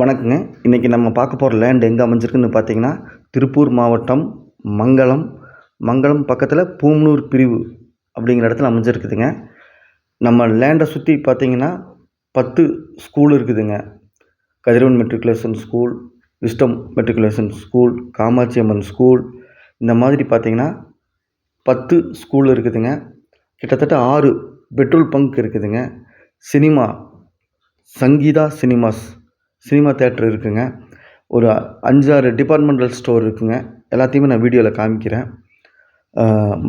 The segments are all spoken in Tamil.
வணக்கங்க. இன்றைக்கி நம்ம பார்க்க போகிற லேண்ட் எங்கே அமைஞ்சிருக்குன்னு பார்த்தீங்கன்னா திருப்பூர் மாவட்டம் மங்களம் மங்களம் பக்கத்தில் பூமனூர் பிரிவு அப்படிங்கிற இடத்துல அமைஞ்சிருக்குதுங்க. நம்ம லேண்டை சுற்றி பார்த்திங்கன்னா பத்து ஸ்கூல் இருக்குதுங்க. Kathiravan matriculation school Wisdom matriculation school Kamatchi Amman school இந்த மாதிரி பார்த்திங்கன்னா பத்து ஸ்கூல் இருக்குதுங்க. கிட்டத்தட்ட ஆறு பெட்ரோல் பங்க் இருக்குதுங்க. Cinema Sangeetha cinemas cinema theatre இருக்குங்க. ஒரு அஞ்சாறு டிபார்ட்மெண்டல் ஸ்டோர் இருக்குங்க. எல்லாத்தையுமே நான் வீடியோவில் காமிக்கிறேன்.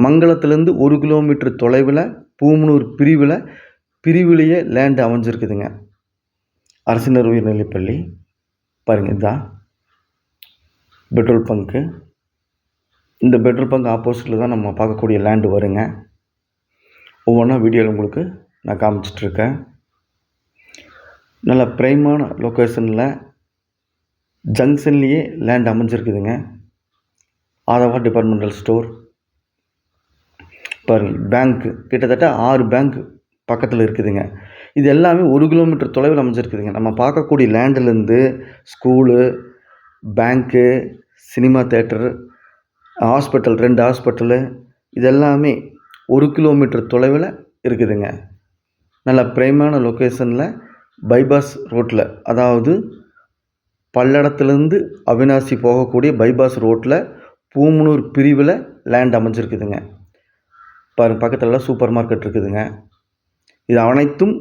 மங்களத்துலேருந்து ஒரு கிலோமீட்டர் தொலைவில் பூமனூர் பிரிவில் பிரிவிலேயே லேண்டு அமைஞ்சிருக்குதுங்க. அரசினர் உயர்நிலைப்பள்ளி. பாருங்கள் இதுதான் பெட்ரோல் பங்க்கு இந்த பெட்ரோல் பங்க் ஆப்போசிட்டில் தான் நம்ம பார்க்கக்கூடிய லேண்டு வருங்க. ஒவ்வொன்றா வீடியோவில் உங்களுக்கு நான் காமிச்சிட்ருக்கேன் நல்ல ப்ரைமான லொக்கேஷனில் ஜங்ஷன்லேயே லேண்ட் அமைஞ்சிருக்குதுங்க. ஆதவா டிபார்ட்மெண்டல் ஸ்டோர் பாருங்கள் பேங்க்கு கிட்டத்தட்ட ஆறு பேங்க் பக்கத்தில் இருக்குதுங்க. இது எல்லாமே ஒரு கிலோமீட்டர் தொலைவில் அமைஞ்சிருக்குதுங்க. நம்ம பார்க்கக்கூடிய லேண்ட்லேருந்து school bank cinema theatre hospital ரெண்டு ஹாஸ்பிட்டலு இது எல்லாமே ஒரு கிலோமீட்டர் தொலைவில் இருக்குதுங்க. நல்ல ப்ரைமான லொக்கேஷனில் பைபாஸ் ரோட்டில் அதாவது பல்லடத்துலேருந்து அவினாசி போகக்கூடிய பைபாஸ் ரோட்டில் பூமனூர் பிரிவில் லேண்ட் அமைஞ்சிருக்குதுங்க. பாருங்க பக்கத்தில் சூப்பர் மார்க்கெட் இருக்குதுங்க. இது அனைத்தும்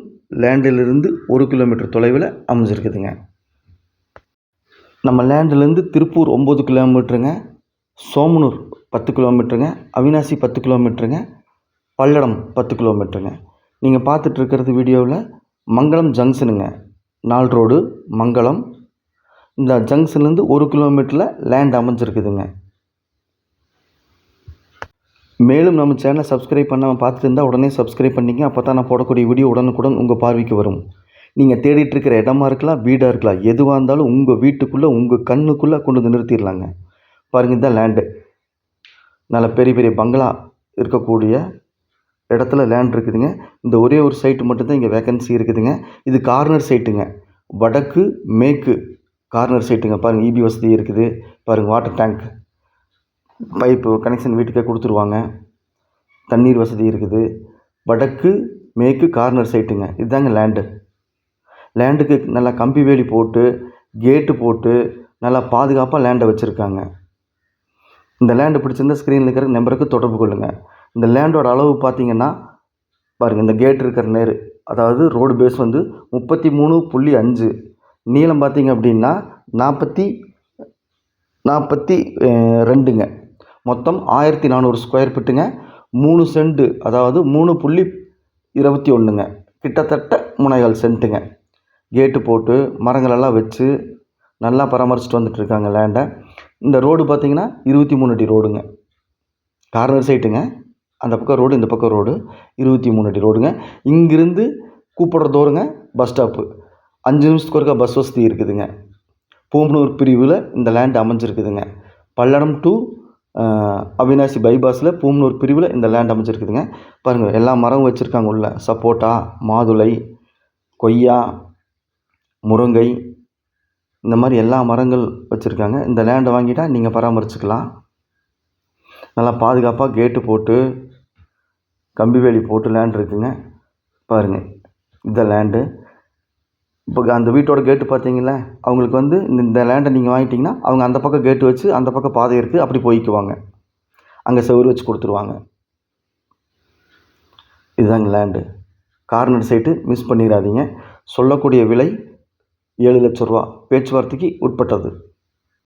லேண்டிலிருந்து ஒரு கிலோமீட்டர் தொலைவில் அமைஞ்சிருக்குதுங்க. நம்ம லேண்டிலேருந்து திருப்பூர் ஒம்பது கிலோமீட்டருங்க சோமனூர் பத்து கிலோமீட்டருங்க அவினாசி பத்து கிலோமீட்டருங்க பல்லடம் பத்து கிலோமீட்டருங்க. நீங்கள் பார்த்துட்ருக்கிறது வீடியோவில் மங்களம் ஜங்ஷனுங்க. நால் ரோடு மங்களம் இந்த ஜங்ஷன்லேருந்து ஒரு கிலோமீட்டரில் லேண்ட் அமைஞ்சிருக்குதுங்க. மேலும் நம்ம சேனலை சப்ஸ்கிரைப் பண்ணாமல் பார்த்துட்டு இருந்தால் உடனே சப்ஸ்கிரைப் பண்ணிங்க அப்போ தான் நான் போடக்கூடிய வீடியோ உடனுக்குடன் உங்கள் பார்வைக்கு வரும். நீங்கள் தேடிட்டுருக்கிற இடமா இருக்கலாம் வீடாக இருக்கலாம் எதுவாக இருந்தாலும் உங்கள் வீட்டுக்குள்ளே உங்கள் கண்ணுக்குள்ளே கொண்டு வந்து நிறுத்திடலாங்க. பாருங்கள் இதுதான் லேண்டு நல்ல பெரிய பெரிய பங்களா இருக்கக்கூடிய இடத்துல லேண்ட் இருக்குதுங்க. இந்த ஒரே ஒரு சைட்டு மட்டும்தான் இங்கே வேக்கன்சி இருக்குதுங்க. இது கார்னர் சைட்டுங்க வடக்கு மேற்கு கார்னர் சைட்டுங்க பாருங்கள் இபி வசதி இருக்குது. பாருங்கள் வாட்டர் டேங்க் பைப்பு கனெக்ஷன் வீட்டுக்கே கொடுத்துருவாங்க. தண்ணீர் வசதி இருக்குது. வடக்கு மேற்கு கார்னர் சைட்டுங்க இதுதாங்க லேண்டு லேண்டுக்கு நல்லா கம்பி வேலி போட்டு கேட்டு போட்டு நல்லா பாதுகாப்பாக லேண்டை வச்சுருக்காங்க. இந்த லேண்டு பிடிச்சிருந்தால் ஸ்க்ரீனில் இருக்கிற நம்பருக்கு தொடர்பு கொள்ளுங்கள் இந்த லேண்டோட அளவு பார்த்தீங்கன்னா பாருங்கள் இந்த கேட் இருக்கிற நேர். அதாவது ரோடு பேஸ் வந்து முப்பத்தி மூணு புள்ளி அஞ்சு. நீளம் பார்த்தீங்க அப்படின்னா நாற்பத்தி நாற்பத்தி ரெண்டுங்க. மொத்தம் ஆயிரத்தி நானூறு ஸ்கொயர் ஃபீட்டுங்க மூணு சென்ட்டு அதாவது மூணு புள்ளி இருபத்தி ஒன்றுங்க. கிட்டத்தட்ட முனைகள் சென்ட்டுங்க கேட்டு போட்டு மரங்களெல்லாம் வச்சு நல்லா பராமரிச்சுட்டு வந்துட்டு இருக்காங்க லேண்டை. இந்த ரோடு பார்த்தீங்கன்னா இருபத்தி மூணு அடி ரோடுங்க. கார்னர் சைட்டுங்க அந்த பக்கம் ரோடு இந்த பக்கம் ரோடு. இருபத்தி மூணு அடி ரோடுங்க. இங்கிருந்து கூப்பிட்ற தூரங்க பஸ் ஸ்டாப்பு. அஞ்சு நிமிஷத்துக்கு ஒருக்கா பஸ் வசதி இருக்குதுங்க. பூம்பனூர் பிரிவில் இந்த லேண்ட் அமைஞ்சிருக்குதுங்க. பல்லடம் டு அவினாசி பைபாஸில் பூம்பனூர் பிரிவில் இந்த லேண்ட் அமைஞ்சிருக்குதுங்க. பாருங்கள் எல்லா மரமும் வச்சுருக்காங்க உள்ள. சப்போட்டா மாதுளை கொய்யா முருங்கை இந்த மாதிரி எல்லா மரங்கள் வச்சுருக்காங்க. இந்த லேண்டை வாங்கிட்டால் நீங்கள் பராமரிச்சுக்கலாம். நல்லா பாதுகாப்பாக கேட்டு போட்டு கம்பி வேலி போட்டு லேண்ட் இருக்குதுங்க பாருங்கள் இந்த லேண்டு இப்போ அந்த வீட்டோட கேட்டு பார்த்தீங்களா அவங்களுக்கு வந்து இந்த லேண்டை நீங்கள் வாங்கிட்டிங்கன்னா அவங்க அந்த பக்கம் கேட்டு வச்சு அந்த பக்கம் பாதை இருக்குது அப்படி போய்க்குவாங்க. அங்கே செவுரு வச்சு கொடுத்துருவாங்க. இதுதாங்க லேண்டு கார்னர் சைட்டு மிஸ் பண்ணிடாதீங்க சொல்லக்கூடிய விலை ஏழு லட்ச ரூபா. பேச்சுவார்த்தைக்கு உட்பட்டது.